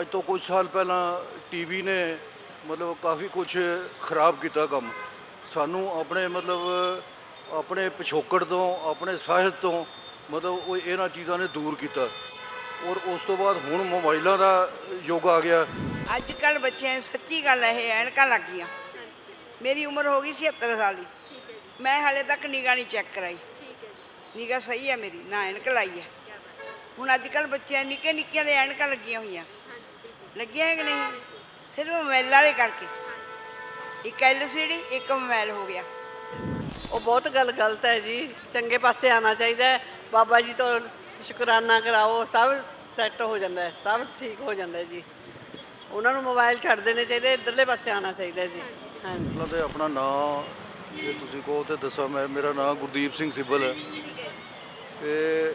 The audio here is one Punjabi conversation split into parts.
ਅੱਜ ਤੋਂ ਕੁਝ ਸਾਲ ਪਹਿਲਾਂ ਟੀਵੀ ਨੇ ਮਤਲਬ ਕਾਫੀ ਕੁਝ ਖਰਾਬ ਕੀਤਾ ਕੰਮ। ਸਾਨੂੰ ਆਪਣੇ ਮਤਲਬ ਆਪਣੇ ਪਿਛੋਕੜ ਤੋਂ, ਆਪਣੇ ਸਾਹਿਤ ਤੋਂ ਮਤਲਬ ਉਹ ਇਹਨਾਂ ਚੀਜ਼ਾਂ ਨੇ ਦੂਰ ਕੀਤਾ। ਔਰ ਉਸ ਤੋਂ ਬਾਅਦ ਹੁਣ ਮੋਬਾਈਲਾਂ ਦਾ ਯੁੱਗ ਆ ਗਿਆ। ਅੱਜ ਕੱਲ ਬੱਚਿਆਂ ਨੂੰ ਸੱਚੀ ਗੱਲ ਹੈ ਇਹ ਐਨਕਾਂ ਲੱਗ ਗਈਆਂ। ਮੇਰੀ ਉਮਰ ਹੋ ਗਈ 76 ਸਾਲ ਦੀ। ਮੈਂ ਹਾਲੇ ਤੱਕ ਨਿਗਾਹ ਨਹੀਂ ਚੈੱਕ ਕਰਾਈ। ਨਿਗਾਹ ਸਹੀ ਹੈ ਮੇਰੀ, ਨਾ ਐਨਕ ਲਾਈ ਹੈ। ਹੁਣ ਅੱਜ ਕੱਲ ਬੱਚਿਆਂ ਨਿੱਕੇ ਨਿੱਕਿਆਂ ਦੇ ਐਨਕਾਂ ਲੱਗੀਆਂ ਹੋਈਆਂ। ਲੱਗੀਆਂ ਹੈ ਕਿ ਨਹੀਂ? ਸਿਰਫ ਮੋਬਾਈਲਾਂ ਦੇ ਕਰਕੇ। ਇੱਕ ਐਲਸੀਡੀ ਇੱਕ ਮੋਬਾਈਲ ਹੋ ਗਿਆ। ਉਹ ਬਹੁਤ ਗੱਲ ਗਲਤ ਹੈ ਜੀ। ਚੰਗੇ ਪਾਸੇ ਆਣਾ ਚਾਹੀਦਾ ਹੈ। ਬਾਬਾ ਜੀ ਤੋਂ ਸ਼ੁਕਰਾਨਾ ਕਰਾਓ ਸਭ ਸੈੱਟ ਹੋ ਜਾਂਦਾ ਹੈ ਸਭ ਠੀਕ ਹੋ ਜਾਂਦਾ ਹੈ ਜੀ। ਉਹਨਾਂ ਨੂੰ ਮੋਬਾਈਲ ਛੱਡ ਦੇਣੇ ਚਾਹੀਦੇ ਇੱਧਰਲੇ ਪਾਸੇ ਆਣਾ ਚਾਹੀਦਾ ਹੈ ਜੀ। ਹਾਂਜੀ। ਦੇ ਆਪਣਾ ਨਾਮ ਜੇ ਤੁਸੀਂ ਕਹੋ ਤੇ ਦੱਸਾਂ ਮੈਂ ਮੇਰਾ ਨਾਮ ਗੁਰਦੀਪ ਸਿੰਘ ਸਿੱਬਲ ਹੈ। ਤੇ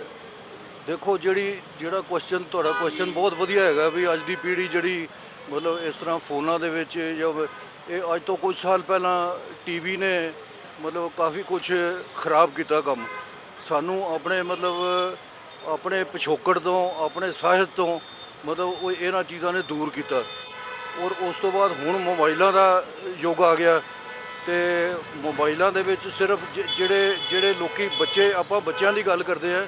ਦੇਖੋ ਜਿਹੜੀ, ਜਿਹੜਾ ਕੁਐਸਚਨ ਤੁਹਾਡਾ ਕੁਐਸਚਨ ਬਹੁਤ ਵਧੀਆ ਹੈਗਾ ਵੀ ਅੱਜ ਦੀ ਪੀੜ੍ਹੀ ਜਿਹੜੀ ਮਤਲਬ ਇਸ ਤਰ੍ਹਾਂ ਫੋਨਾਂ ਦੇ ਵਿੱਚ ਜਾਂ ਇਹ ਅੱਜ ਤੋਂ ਕੁਝ ਸਾਲ ਪਹਿਲਾਂ ਟੀਵੀ ਨੇ ਮਤਲਬ ਕਾਫੀ ਕੁਝ ਖਰਾਬ ਕੀਤਾ ਕੰਮ। ਸਾਨੂੰ ਆਪਣੇ ਮਤਲਬ ਆਪਣੇ ਪਿਛੋਕੜ ਤੋਂ, ਆਪਣੇ ਸਾਹਿਤ ਤੋਂ ਮਤਲਬ ਉਹ ਇਹਨਾਂ ਚੀਜ਼ਾਂ ਨੇ ਦੂਰ ਕੀਤਾ। ਔਰ ਉਸ ਤੋਂ ਬਾਅਦ ਹੁਣ ਮੋਬਾਈਲਾਂ ਦਾ ਯੁੱਗ ਆ ਗਿਆ ਤੇ ਮੋਬਾਈਲਾਂ ਦੇ ਵਿੱਚ ਸਿਰਫ ਜ- ਜਿਹੜੇ ਜਿਹੜੇ ਲੋਕੀ ਬੱਚੇ, ਆਪਾਂ ਬੱਚਿਆਂ ਦੀ ਗੱਲ ਕਰਦੇ ਆ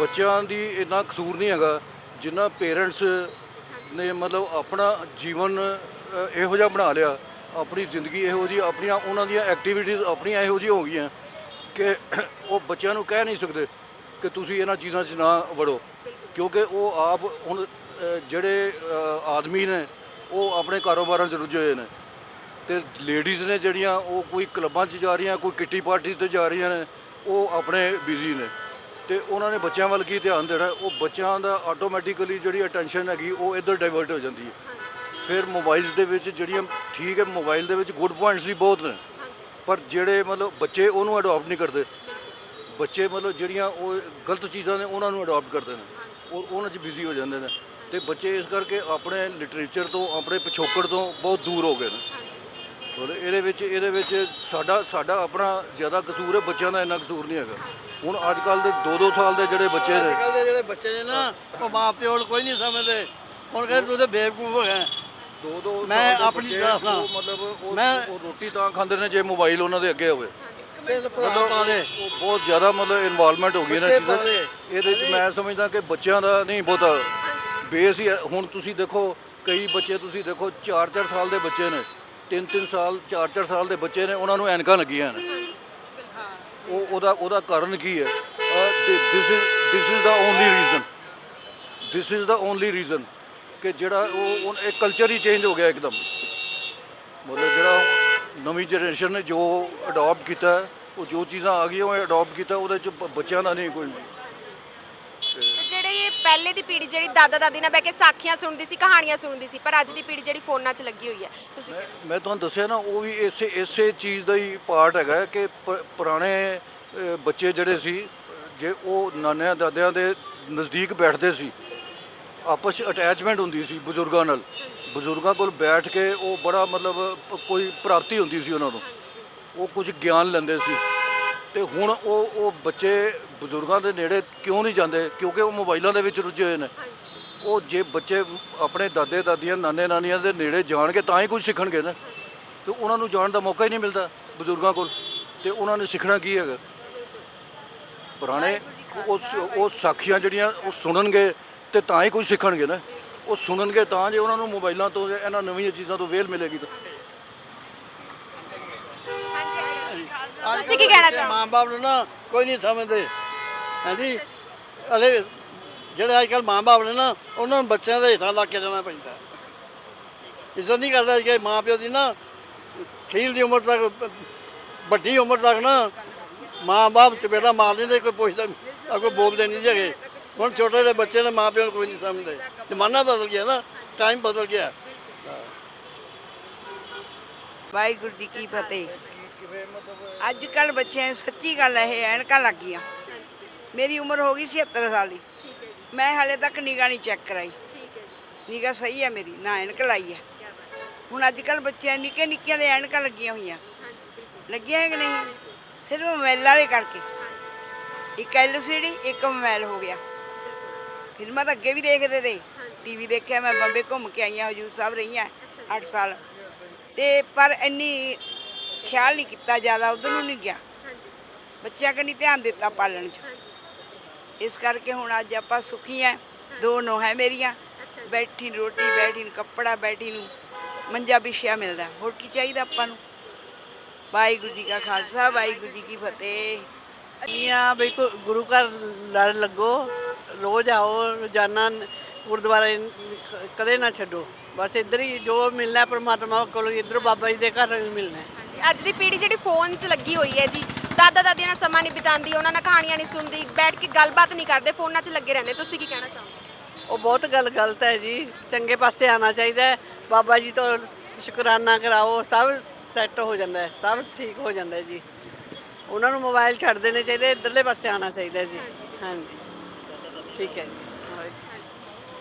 ਬੱਚਿਆਂ ਦੀ ਇੰਨਾ ਕਸੂਰ ਨਹੀਂ ਹੈਗਾ ਜਿੰਨਾ ਪੇਰੈਂਟਸ ਨੇ ਮਤਲਬ ਆਪਣਾ ਜੀਵਨ ਅ, ਇਹੋ ਜਿਹਾ ਬਣਾ ਲਿਆ ਆਪਣੀ ਜ਼ਿੰਦਗੀ ਇਹੋ ਜਿਹੀ ਆਪਣੀਆਂ ਉਹਨਾਂ ਦੀਆਂ ਐਕਟੀਵਿਟੀਜ਼ ਆਪਣੀਆਂ ਇਹੋ ਜਿਹੀਆਂ ਹੋ ਗਈਆਂ ਕਿ ਉਹ ਬੱਚਿਆਂ ਨੂੰ ਕਹਿ ਨਹੀਂ ਸਕਦੇ ਕਿ ਤੁਸੀਂ ਇਹਨਾਂ ਚੀਜ਼ਾਂ 'ਚ ਨਾ ਵੜੋ। ਕਿਉਂਕਿ ਉਹ ਆਪ ਹੁਣ ਅ, ਜਿਹੜੇ ਅ, ਆਦਮੀ ਨੇ ਉਹ ਆਪਣੇ ਕਾਰੋਬਾਰਾਂ 'ਚ ਰੁੱਝੇ ਹੋਏ ਨੇ। ਤੇ ਲੇਡੀਜ਼ ਨੇ ਜਿਹੜੀਆਂ ਉਹ ਕੋਈ ਕਲੱਬਾਂ 'ਚ ਜਾ ਰਹੀਆਂ ਕੋਈ ਕਿੱਟੀ ਪਾਰਟੀ ਤੇ ਜਾ ਰਹੀਆਂ ਨੇ ਉਹ ਆਪਣੇ ਬਿਜ਼ੀ ਨੇ। ਤੇ ਉਹਨਾਂ ਨੇ ਬੱਚਿਆਂ ਵੱਲ ਕੀ ਧਿਆਨ ਦੇਣਾ? ਉਹ ਬੱਚਿਆਂ ਦਾ ਆਟੋਮੈਟਿਕਲੀ ਜਿਹੜੀ ਅਟੈਂਸ਼ਨ ਹੈਗੀ, ਉਹ ਇੱਧਰ ਡਾਈਵਰਟ ਹੋ ਜਾਂਦੀ ਹੈ। ਫਿਰ ਮੋਬਾਈਲਸ ਦੇ ਵਿੱਚ ਜਿਹੜੀਆਂ ਠੀਕ ਹੈ ਮੋਬਾਈਲ ਦੇ ਵਿੱਚ ਗੁੱਡ ਪੁਆਇੰਟਸ ਵੀ ਬਹੁਤ ਨੇ। ਪਰ ਜਿਹੜੇ ਮਤਲਬ ਬੱਚੇ ਉਹਨੂੰ ਅਡਾਪਟ ਨਹੀਂ ਕਰਦੇ। ਬੱਚੇ ਮਤਲਬ ਜਿਹੜੀਆਂ ਉਹ ਗਲਤ ਚੀਜ਼ਾਂ ਨੇ, ਉਹਨਾਂ ਨੂੰ ਅਡਾਪਟ ਕਰਦੇ ਨੇ। ਉਹ, ਉਹਨਾਂ 'ਚ ਬਿਜ਼ੀ ਹੋ ਜਾਂਦੇ ਨੇ। ਤੇ ਬੱਚੇ ਇਸ ਕਰਕੇ ਆਪਣੇ ਲਿਟਰੇਚਰ ਤੋਂ, ਆਪਣੇ ਪਿਛੋਕੜ ਤੋਂ ਬਹੁਤ ਦੂਰ ਹੋ ਗਏ ਨੇ। ਔਰ ਇਹਦੇ ਵਿੱਚ ਇਹਦੇ ਵਿੱਚ ਸਾਡਾ ਸਾਡਾ ਆਪਣਾ ਜ਼ਿਆਦਾ ਕਸੂਰ ਹੈ ਬੱਚਿਆਂ ਦਾ ਇੰਨਾ ਕਸੂਰ ਨਹੀਂ ਹੈਗਾ। ਹੁਣ ਅੱਜ ਕੱਲ ਦੇ 2-2 ਸਾਲ ਦੇ ਜਿਹੜੇ ਬੱਚੇ ਨੇ ਦੇ ਜਿਹੜੇ ਬੱਚੇ ਨੇ ਨਾ ਉਹ ਮਾਂ ਪਿਓ ਨੂੰ ਕੋਈ ਨਹੀਂ ਸਮਝਦੇ। ਹੁਣ ਕਹਿੰਦੇ ਤੂੰ ਤੇ ਬੇਵਕੂਫ ਹੋ ਗਿਆ। ਦੋ ਦੋ ਮੈਂ ਆਪਣੀ ਉਹ ਮਤਲਬ ਉਹ ਮੈਂ- ਰੋਟੀ ਤਾਂ ਖਾਂਦੇ ਨੇ ਜੇ ਮੋਬਾਈਲ ਉਹਨਾਂ ਦੇ ਅੱਗੇ ਹੋਵੇ। ਬਹੁਤ ਜ਼ਿਆਦਾ ਮਤਲਬ ਇਨਵੋਲਵਮੈਂਟ ਹੋ ਗਈ ਨਾ। ਇਹਦੇ ਵਿੱਚ ਮੈਂ ਸਮਝਦਾ ਕਿ ਬੱਚਿਆਂ ਦਾ ਨਹੀਂ ਬਹੁਤਾ ਬੇਸ ਹੈ। ਹੁਣ ਤੁਸੀਂ ਦੇਖੋ ਕਈ ਬੱਚੇ ਤੁਸੀਂ ਦੇਖੋ 4-4 ਸਾਲ ਦੇ ਬੱਚੇ ਨੇ। 3-3 ਸਾਲ 4-4 ਸਾਲ ਦੇ ਬੱਚੇ ਨੇ, ਉਹਨਾਂ ਨੂੰ ਐਨਕਾਂ ਲੱਗੀਆਂ ਨੇ। ਉਹ, ਉਹਦਾ ਉਹਦਾ ਕਾਰਨ ਕੀ ਹੈ? This is this is the only reason this is the only reason ਕਿ ਜਿਹੜਾ ਉਹ, ਉਹ- ਇਹ ਕਲਚਰ ਹੀ ਚੇਂਜ ਹੋ ਗਿਆ ਇੱਕਦਮ। ਮਤਲਬ ਜਿਹੜਾ ਨਵੀਂ ਜਨਰੇਸ਼ਨ ਨੇ ਜੋ ਅਡਾਪਟ ਕੀਤਾ, ਉਹ ਜੋ ਚੀਜ਼ਾਂ ਆ ਗਈਆਂ, ਉਹ ਅਡਾਪਟ ਕੀਤਾ, ਉਹਦੇ ਚ ਬੱਚਿਆਂ ਦਾ ਨਹੀਂ ਕੋਈ। ਤੇ ਜਿਹੜੇ ਪਹਿਲੇ ਦੀ ਪੀੜ੍ਹੀ ਜਿਹੜੀ ਦਾਦਾ ਦਾਦੀ ਨਾਲ ਬਹਿ ਕੇ ਸਾਖੀਆਂ ਸੁਣਦੀ ਸੀ ਕਹਾਣੀਆਂ ਸੁਣਦੀ ਸੀ ਪਰ ਅੱਜ ਦੀ ਪੀੜ੍ਹੀ ਜਿਹੜੀ ਫੋਨਾਂ 'ਚ ਲੱਗੀ ਹੋਈ ਹੈ ਤੁਸੀਂ ਮੈਂ- ਮੈਂ ਤੁਹਾਨੂੰ ਦੱਸਿਆ ਨਾ ਉਹ ਵੀ ਇਸੇ ਇਸੇ ਚੀਜ਼ ਦਾ ਹੀ ਪਾਰਟ ਹੈਗਾ ਹੈ ਕਿ ਪ- ਪੁਰਾਣੇ ਅ, ਬੱਚੇ ਜਿਹੜੇ ਸੀ ਜੇ ਉਹ ਨਾਨਿਆਂ ਦਾਦਿਆਂ ਦੇ ਨਜ਼ਦੀਕ ਬੈਠਦੇ ਸੀ ਆਪਸ 'ਚ ਅਟੈਚਮੈਂਟ ਹੁੰਦੀ ਸੀ ਬਜ਼ੁਰਗਾਂ ਨਾਲ। ਬਜ਼ੁਰਗਾਂ ਕੋਲ ਬੈਠ ਕੇ ਉਹ ਬੜਾ ਮਤਲਬ ਪ- ਕੋਈ ਪ੍ਰਾਪਤੀ ਹੁੰਦੀ ਸੀ ਉਹਨਾਂ ਨੂੰ। ਉਹ ਕੁਝ ਗਿਆਨ ਲੈਂਦੇ ਸੀ। ਤੇ ਹੁਣ ਉਹ ਉਹ ਬੱਚੇ ਬਜ਼ੁਰਗਾਂ ਦੇ ਨੇੜੇ ਕਿਉਂ ਨਹੀਂ ਜਾਂਦੇ? ਕਿਉਂਕਿ ਉਹ ਮੋਬਾਈਲਾਂ ਦੇ ਵਿੱਚ ਰੁੱਝੇ ਹੋਏ ਨੇ। ਉਹ ਜੇ ਬੱਚੇ ਆਪਣੇ ਦਾਦੇ ਦਾਦੀਆਂ ਨਾਨੇ ਨਾਨੀਆਂ ਦੇ ਨੇੜੇ ਜਾਣਗੇ ਤਾਂ ਹੀ ਕੁਝ ਸਿੱਖਣਗੇ ਨਾ। ਤੇ ਉਹਨਾਂ ਨੂੰ ਜਾਣ ਦਾ ਮੌਕਾ ਹੀ ਨਹੀਂ ਮਿਲਦਾ ਬਜ਼ੁਰਗਾਂ ਕੋਲ। ਤੇ ਉਹਨਾਂ ਨੇ ਸਿੱਖਣਾ ਕੀ ਹੈਗਾ? ਪੁਰਾਣੇ ਉਹ ਉਹ ਸਾਖੀਆਂ ਜਿਹੜੀਆਂ ਉਹ ਸੁਣਨਗੇ ਤੇ ਤਾਂ ਹੀ ਕੁਝ ਸਿੱਖਣਗੇ ਨਾ। ਉਹ ਸੁਣਨਗੇ ਤਾਂ ਜੇ ਉਹਨਾਂ ਨੂੰ ਮੋਬਾਈਲਾਂ ਤੋਂ ਇਹਨਾਂ ਨਵੀਆਂ ਚੀਜ਼ਾਂ ਤੋਂ ਵੇਲ ਮਿਲੇਗੀ ਤਾਂ। ਤੁਸੀਂ ਕੀ ਕਹਿਣਾ ਚਾਹੋਗੇ? ਮਾਂ-ਬਾਪ ਨੂੰ ਨਾ ਕੋਈ ਨਹੀਂ ਸਮਝਦੇ। ਹਾਂਜੀ? ਅਲੇ ਜਿਹੜੇ ਅੱਜ ਕੱਲ ਮਾਂ-ਬਾਪ ਨੇ ਨਾ ਉਹਨਾਂ ਨੂੰ ਬੱਚਿਆਂ ਦੇ ਹੇਠਾਂ ਲੱਗ ਕੇ ਰਹਿਣਾ ਪੈਂਦਾ। ਇੱਜ਼ਤ ਨਹੀਂ ਕਰਦਾ ਕਿ ਮਾਂ ਪਿਓ ਦੀ ਨਾ ਖੀਲ ਦੀ ਉਮਰ ਤੱਕ ਵੱਡੀ ਉਮਰ ਤੱਕ ਨਾ ਮਾਂ-ਬਾਪ ਚਪੇੜਾ ਮਾਰ ਦਿੰਦੇ ਕੋਈ ਪੁੱਛਦਾ ਆ ਕੋਈ ਬੋਲਦੇ ਨਹੀਂ ਜਗੇ ਹੁਣ ਛੋਟੇ ਜਿਹੇ ਬੱਚੇ ਨੇ ਮਾਂ ਪਿਓ ਨੂੰ ਕੋਈ ਨਹੀਂ ਸਮਝਦੇ। ਜ਼ਮਾਨਾ ਬਦਲ ਗਿਆ ਨਾ ਟਾਈਮ ਬਦਲ ਗਿਆ। ਵਾਹਿਗੁਰੂ ਜੀ ਕੀ ਫਤਿਹ। ਅੱਜ ਕੱਲ ਬੱਚਿਆਂ ਨੂੰ ਸੱਚੀ ਗੱਲ ਹੈ ਇਹ ਐਨਕਾਂ ਲੱਗ ਗਈਆਂ। ਮੇਰੀ ਉਮਰ ਹੋ ਗਈ 76 ਸਾਲ ਦੀ। ਮੈਂ ਹਾਲੇ ਤੱਕ ਨਿਗਾਹ ਨਹੀਂ ਚੈੱਕ ਕਰਾਈ। ਨਿਗਾਹ ਸਹੀ ਹੈ ਮੇਰੀ, ਨਾ ਐਨਕ ਲਾਈ ਹੈ। ਹੁਣ ਅੱਜ ਕੱਲ ਬੱਚਿਆਂ ਨੂੰ ਨਿੱਕੇ ਨਿੱਕਿਆਂ ਦੇ ਐਨਕਾਂ ਲੱਗੀਆਂ ਹੋਈਆਂ। ਲੱਗੀਆਂ ਹੈ ਕਿ ਨਹੀਂ? ਸਿਰਫ ਮੋਬਾਈਲਾਂ ਦੇ ਕਰਕੇ। ਇੱਕ ਐਲਸੀਡੀ ਇੱਕ ਮੋਬਾਈਲ ਹੋ ਗਿਆ। ਫਿਲਮਾਂ ਤਾਂ ਅੱਗੇ ਵੀ ਦੇਖਦੇ ਤੇ ਟੀਵੀ ਦੇਖਿਆ ਮੈਂ, ਬੰਬੇ ਘੁੰਮ ਕੇ ਆਈ ਹਾਂ, ਹਜੂਰ ਸਾਹਿਬ ਰਹੀ ਹਾਂ 8 ਸਾਲ। ਤੇ ਪਰ ਇੰਨੀ ਖਿਆਲ ਨਹੀਂ ਕੀਤਾ ਜ਼ਿਆਦਾ ਉਧਰ ਨੂੰ ਨਹੀਂ ਗਿਆ। ਬੱਚਿਆਂ ਕਨੀ ਧਿਆਨ ਦਿੱਤਾ ਪਾਲਣ 'ਚ। ਇਸ ਕਰਕੇ ਹੁਣ ਅੱਜ ਆਪਾਂ ਸੁਖੀ ਐ। ਦੋ ਨੋ ਹੈ ਮੇਰੀਆਂ। ਬੈਠੀ ਨੂੰ ਰੋਟੀ ਬੈਠੀ ਨੂੰ ਕੱਪੜਾ ਬੈਠੀ ਨੂੰ ਮੰਜਾ ਵਿਛਿਆ ਮਿਲਦਾ। ਹੋਰ ਕੀ ਚਾਹੀਦਾ ਆਪਾਂ ਨੂੰ? ਵਾਹਿਗੁਰੂ ਜੀ ਕਾ ਖਾਲਸਾ ਵਾਹਿਗੁਰੂ ਜੀ ਕੀ ਫਤਿਹ। ਮੀਆਂ ਬਈ ਗੁ- ਗੁਰੂ ਘਰ ਲੜ ਲੱਗੋ। ਰੋਜ਼ ਆਓ ਰੋਜ਼ਾਨਾ ਗੁਰਦੁਆਰੇ ਕ- ਕਦੇ ਨਾ ਛੱਡੋ। ਬਸ ਇੱਧਰ ਹੀ ਜੋ ਮਿਲਣਾ ਹੈ ਪ੍ਰਮਾਤਮਾ ਕੋਲੋਂ ਇੱਧਰ ਬਾਬਾ ਜੀ ਦੇ ਘਰ ਮਿਲਣਾ। ਹੈ ਅੱਜ ਦੀ ਪੀੜ੍ਹੀ ਜਿਹੜੀ ਫੋਨ 'ਚ ਲੱਗੀ ਹੋਈ ਹੈ ਜੀ, ਦਾਦਾ ਦਾਦੀਆਂ ਨਾਲ ਸਮਾਂ ਨਹੀਂ ਬਿਤਾਉਂਦੀ, ਉਹਨਾਂ ਨਾਲ ਕਹਾਣੀਆਂ ਨਹੀਂ ਸੁਣਦੀ, ਬੈਠ ਕੇ ਗੱਲਬਾਤ ਨਹੀਂ ਕਰਦੇ, ਫੋਨਾਂ 'ਚ ਲੱਗੇ ਰਹਿੰਦੇ। ਤੁਸੀਂ ਕੀ ਕਹਿਣਾ ਚਾਹੋਗੇ? ਉਹ ਬਹੁਤ ਗੱਲ ਗਲਤ ਹੈ ਜੀ, ਚੰਗੇ ਪਾਸੇ ਆਣਾ ਚਾਹੀਦਾ ਹੈ। ਬਾਬਾ ਜੀ ਤੋਂ ਸ਼ੁਕਰਾਨਾ ਕਰਾਓ, ਸਭ ਸੈੱਟ ਹੋ ਜਾਂਦਾ ਹੈ, ਸਭ ਠੀਕ ਹੋ ਜਾਂਦਾ ਹੈ ਜੀ। ਉਹਨਾਂ ਨੂੰ ਮੋਬਾਈਲ ਛੱਡ ਦੇਣੇ ਚਾਹੀਦੇ, ਇੱਧਰਲੇ ਪਾਸੇ ਆਣਾ ਚਾਹੀਦਾ ਹੈ ਜੀ। ਹਾਂਜੀ। ਠੀਕ ਹੈ ਜੀ।